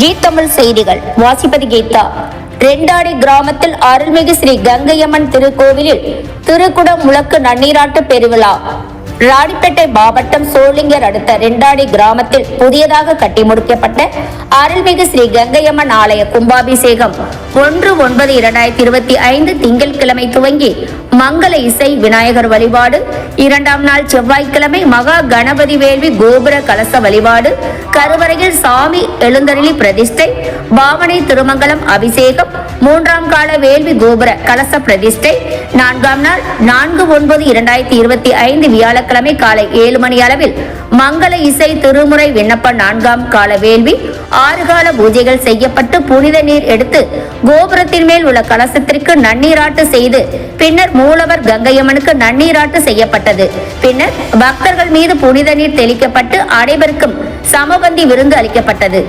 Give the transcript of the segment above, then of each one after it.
G Tamil செய்திகள். வாசிப்பது கீதா. ரெண்டாடி கிராமத்தில் அருள்மிகு ஸ்ரீ கங்கையம்மன் திருக்கோவிலில் திருக்குடம் முழக்கு நன்னீராட்டு பெருவிழா. ராணிப்பேட்டை மாவட்டம் சோளிங்கர் அடுத்த ரெண்டாடி கிராமத்தில் புதியதாக கட்டி முடிக்கப்பட்ட அருள்மிகு ஸ்ரீ கங்கையம்மன் ஆலய கும்பாபிஷேகம் ஒன்று ஒன்பது இரண்டாயிரத்தி இருபத்தி ஐந்து திங்கட்கிழமை துவங்கி மங்கள இசை விநாயகர் வழிபாடு இரண்டாம் நாள் செவ்வாய்க்கிழமை மகா கணபதி வேள்வி கோபுர கலச வழிபாடு கருவறையில் சாமி எழுந்தருளி பிரதிஷ்டை பாவனை திருமங்கலம் அபிஷேகம் மூன்றாம் கால வேள்வி கோபுர கலச பிரதிஷ்டை நான்காம் நாள் நான்கு ஒன்பது இரண்டாயிரத்தி இருபத்தி ஐந்து வியாழக்கிழமை காலை ஏழு மணி அளவில் மங்கள இசை திருமுறை விண்ணப்ப நான்காம் கால வேள்வி ஆறு கால பூஜைகள் செய்யப்பட்டு புனித நீர் எடுத்து கோபுரத்தின் மேல் உள்ள கலசத்திற்கு நன்னீராட்டு செய்து பின்னர் மூலவர் கங்கையம்மனுக்கு நன்னீராட்டு செய்யப்பட்டது. பின்னர் பக்தர்கள் மீது புனித நீர் தெளிக்கப்பட்டு அனைவருக்கும் சமபந்தி விருந்து அளிக்கப்பட்டது.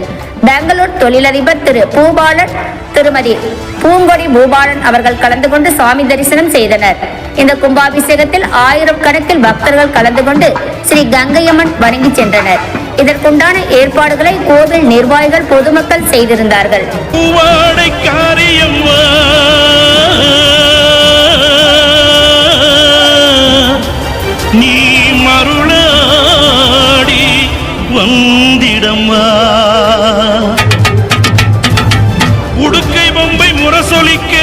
பெங்களூர் தொழிலதிபர் திரு பூபாலன் திருமதி பூங்கொடி பூபாலன் அவர்கள் கலந்து கொண்டு சுவாமி தரிசனம் செய்தனர். இந்த கும்பாபிஷேகத்தில் ஆயிரம் கணக்கில் பக்தர்கள் கலந்து கொண்டு ஸ்ரீ கங்கையம்மன் வணங்கி சென்றனர். இதற்குண்டான ஏற்பாடுகளை கோவில் நிர்வாகிகள் பொதுமக்கள் செய்திருந்தார்கள். நீ மருளாடி வந்திடம்மா. பொம்பை முரசொலிக்க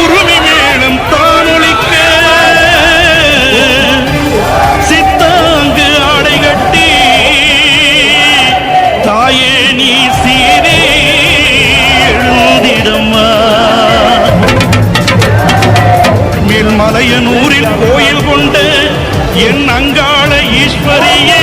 உருமி மேளம் தானொலிக்க சித்தாங்கு ஆடை கட்டி. தாயே நீ சீரே எழுந்திடம்மா. மேல்மலையனூரில் கோயில் கொண்டு என் அங்காள ஈஸ்வரியே.